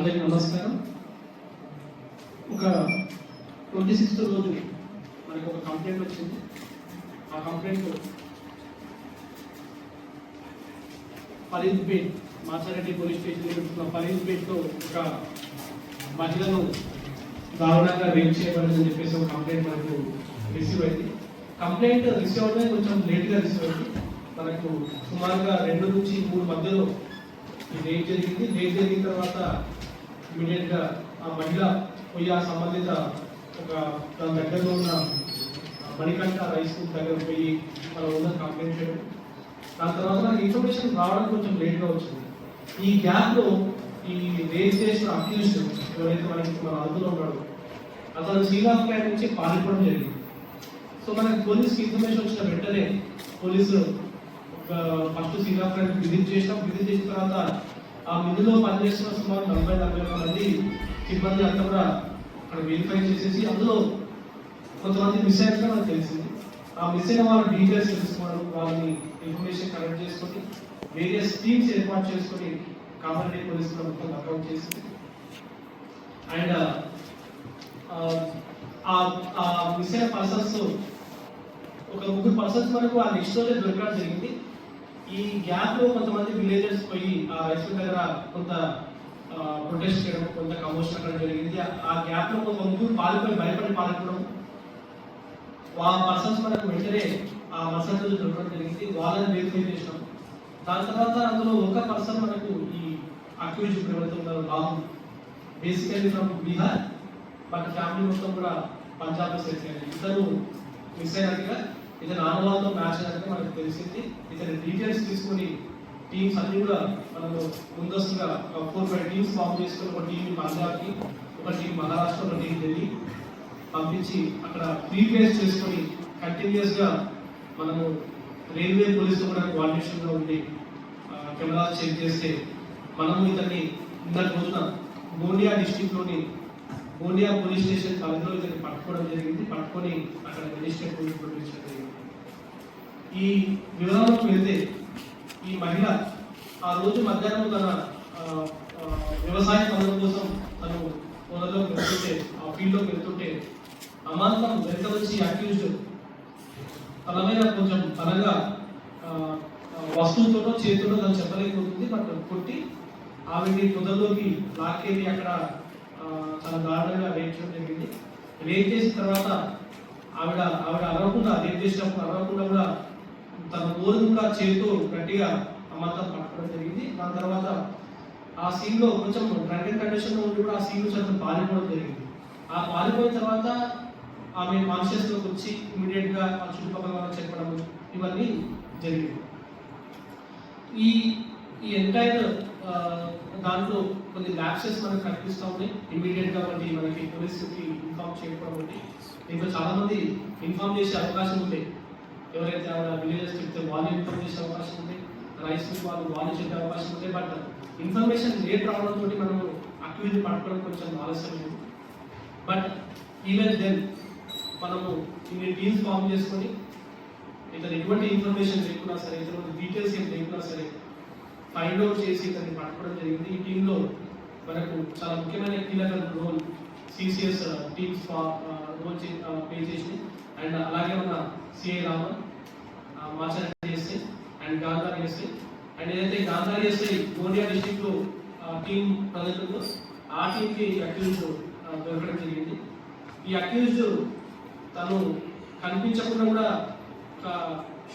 అందరికీ నమస్కారం. ఒక ట్వంటీ సిక్స్త్ రోజు మనకు ఒక కంప్లైంట్ వచ్చింది. ఆ complaint Faridpet Masareddy police station పెట్టుకున్న ఒక మహిళను దారుణంగా రేప్ చేయబడిందని చెప్పేసి ఒక కంప్లైంట్ మనకు రిసీవ్ అయింది. కంప్లైంట్ రిసీవ్ అవడమే కొంచెం లేట్గా రిసీవ్ అయింది. మనకు సుమారుగా రెండు నుంచి మూడు మధ్యలో ఈ ఏం జరిగింది. రేప్ జరిగిన తర్వాత ఇమీడియట్గా ఆ మహిళ పోయి ఆ సంబంధిత ఒక దాని దగ్గరలో ఉన్న మణికంఠ రైస్ కుక్ దగ్గర పోయి మన ఉన్న కంప్లైంట్ చేయడం. దాని తర్వాత నాకు ఇన్ఫర్మేషన్ రావడం కొంచెం లేట్గా వచ్చింది. ఈ గ్యాప్లో ఈ రేస్ చేసిన అక్యూజ్డ్ ఎవరైతే మనకి మన అందులో ఉన్నాడో అతను శ్రీలంక నుంచి పారిపోవడం జరిగింది. సో మనకి పోలీస్కి ఇన్ఫర్మేషన్ వచ్చిన వెంటనే పోలీసు ఫస్ట్ శ్రీలంక విజిట్ చేసినాం. విజిట్ చేసిన తర్వాత ఆ మిల్లులో పనిచేస్తున్న సుమారు నలభై నలభై ఒక్క మంది సిబ్బంది అంతా కూడా అక్కడ వెరిఫై చేసేసి అందులో కొంతమంది మిస్ అయినట్టు మనకు తెలిసింది. ఆ మిస్ అయిన వాళ్ళ డీటెయిల్స్ తెలుసుకోవడం వాళ్ళని ఇన్ఫర్మేషన్ కలెక్ట్ చేసుకొని వేరియస్ టీమ్స్ ఏర్పాటు చేసుకొని కామారెడ్డి పోలీస్ ప్రభుత్వం అకౌంట్ చేసింది. అండ్ ఆ మిస్ అయిన పర్సన్స్ ఒక ముగ్గురు పర్సన్స్ మనకు ఆ నెక్స్ట్లోనే దొరకడం జరిగింది. ఈ గ్యాప్లో కొంతమంది విలేజర్స్ పోయి ఆ రైతుల దగ్గర కొంత ప్రొటెస్ట్ చేయడం కొంత కమోషన్ అక్కడ జరిగింది. ఆ గ్యాప్లో కొంత ముగ్గురు పారిపోయి భయపడి పారిపోవడం ఆ పర్సన్స్ మనకు వెంటనే ఆ పర్సన్ దొరకడం జరిగింది. వాళ్ళని వెరిఫై చేసినాం. దాని తర్వాత అందులో ఒక పర్సన్ మనకు ఈ అక్యూజ్ ఎవరైతే ఉన్నారో బాబు basically from Bihar but family మొత్తం కూడా పంజాబ్ సెట్ అయింది ఇతను మిస్ అయినట్టుగా ఇతను ఆనవాళ్ళతో మ్యాచ్ అనేది మనకు తెలిసింది. ఇతని డీటెయిల్స్ తీసుకొని టీమ్స్ అన్ని కూడా మనము ముందస్తుగా ఒక ఫోర్ ఫైవ్ టీమ్స్ ఫామ్ చేసుకొని ఒక టీం పంజాబ్కి ఒక టీం మహారాష్ట్ర ఒక టీం ఢిల్లీ పంపించి అక్కడ ప్రీపేస్ చేసుకొని కంటిన్యూస్గా మనము రైల్వే పోలీసులు కూడా కోఆర్డినేషన్ ఉండి కెమెరా చెక్ చేస్తే మనము ఇతన్ని నిన్నటి రోజున గోండియా డిస్టిక్లోని గోండియా పోలీస్ స్టేషన్ పరిధిలో ఇతను పట్టుకోవడం జరిగింది. పట్టుకొని అక్కడ మెజిస్ట్రేట్ పోలీస్ పంపించడం జరిగింది. ఈ వివరాలకు వెళ్తే ఈ మహిళ ఆ రోజు మధ్యాహ్నం తన వ్యవసాయ పనుల కోసం తను పొలంలో వెళ్తుంటే ఆ ఫీల్డ్లోకి వెళ్తుంటే అమాంతం వెనక వచ్చి అక్యూజ్డ్ తన మీద కొంచెం బలంగా వస్తువుతోనో చేతితోనో తను చెప్పలేకపోతుంది. బట్ కొట్టి ఆవిడ్ని పొదల్లోకి లాక్కెళ్ళి అక్కడ చాలా దారుణంగా రేప్ చేయడం జరిగింది. రేప్ చేసిన తర్వాత ఆవిడ ఆవిడ అరవకుండా రేప్ చేసినప్పుడు అరవకుండా కూడా తన గోరు కూడా చేతితో గట్టిగా అమ్మంతా పట్టుకోవడం జరిగింది. దాని తర్వాత ఆ సీన్లో కొంచెం డ్రంకెన్ కండిషన్లో ఉండి కూడా ఆ సీన్ నుంచి పారిపోవడం జరిగింది. ఆ పారిపోయిన తర్వాత ఆమె కాన్షియస్లోకి వచ్చి ఇమీడియట్గా ఆ చుట్టుపక్కల వాళ్ళకి చెప్పడం ఇవన్నీ జరిగింది. ఈ ఈ ఎంటైర్ దాంట్లో కొన్ని ల్యాప్సెస్ మనకు కనిపిస్తూ ఉన్నాయి. ఇమీడియట్గా మనకి మనకి పోలీసుకి ఇన్ఫార్మ్ చేయకపోవడం ఉంది ఇంకా చాలా మంది ఇన్ఫార్మ్ చేసే అవకాశం ఉంది. ఎవరైతే ఆవిడ విలేజెస్ చెప్తే వాళ్ళు ఇన్ఫార్మ్ చేసే అవకాశం ఉంది. రైస్ వాళ్ళు వాళ్ళు చెప్పే అవకాశం ఉంది. బట్ ఇన్ఫర్మేషన్ లేట్ రావడంతో మనము అక్యూజ్ పట్టుకోవడం కొంచెం ఆలస్యం బట్ ఈవెన్ దెన్ మనము ఇన్ని టీమ్స్ ఫామ్ చేసుకొని ఇతను ఎటువంటి ఇన్ఫర్మేషన్ లేకున్నా సరే ఇతను డీటెయిల్స్ ఏం లేకున్నా సరే ఫైండ్ అవుట్ చేసి ఇతన్ని పట్టుకోవడం జరిగింది. ఈ టీంలో మనకు చాలా ముఖ్యమైన కీలక role CCS teams role play చేసి అండ్ అలాగే ఉన్న CI Raman Machareddy SI and Gandhari SI and ఏదైతే గాంధారి ఎస్ఐ గోండియా డిస్టిక్లో టీం ప్రజలతో ఆ టీంకి అక్యూజ్ దొరకడం జరిగింది. ఈ అక్యూజ్డ్ తను కనిపించకుండా కూడా ఒక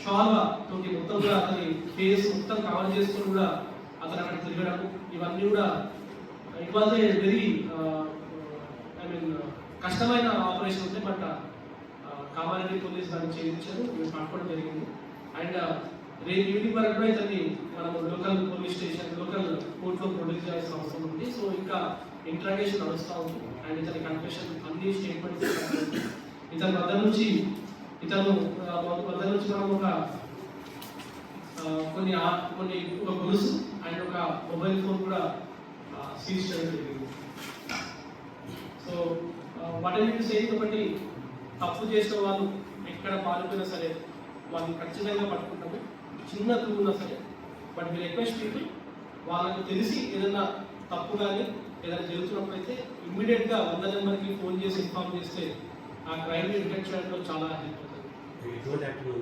షాల్వా తోటి మొత్తం కూడా అతని ఫేస్ మొత్తం కవర్ చేసుకుని కూడా అతను అక్కడ తిరగడం. ఇవన్నీ కూడా it was a very I mean కష్టమైన ఆపరేషన్ ఉంది బట్ కావాలని పోలీస్ దాన్ని చేయించారు. మేము పట్టుకోవడం జరిగింది. అండ్ రేపు ఈవినింగ్ వరకు కూడా ఇతన్ని మనం లోకల్ పోలీస్ స్టేషన్ లోకల్ కోర్టులో ప్రొడ్యూస్ చేయాల్సిన అవసరం ఉంది. సో ఇంకా ఇంట్రాగేషన్ నడుస్తూ ఉంది. అండ్ ఇతని కన్ఫెషన్ అన్ని స్టేట్మెంట్స్ ఇతని వద్ద నుంచి ఇతను ఆ, వద్ద నుంచి మనం ఒక కొన్ని ఆ- కొన్ని ఒక గొలుసు అండ్ ఒక మొబైల్ ఫోన్ కూడా సీజ్ చేయడం జరిగింది. సో వాటి సేమ్ ఒకటి తప్పు చేసిన వాళ్ళు ఎక్కడ పాల్గొన్నా సరే వాళ్ళని ఖచ్చితంగా పట్టుకుంటాము చిన్న తూరున్నా ఉన్నా సరే. బట్ మీ రిక్వెస్ట్ పీపుల్ వాళ్ళకి తెలిసి ఏదైనా తప్పు కానీ ఏదైనా జరుగుతున్నప్పుడైతే అయితే వంద నెంబర్కి ఫోన్ చేసి ఇన్ఫార్మ్ చేస్తే ఆ క్రైమ్ డిటెక్ట్ చేయడంలో చాలా హెల్ప్ అవుతుంది ఎటువంటి యాక్టివ్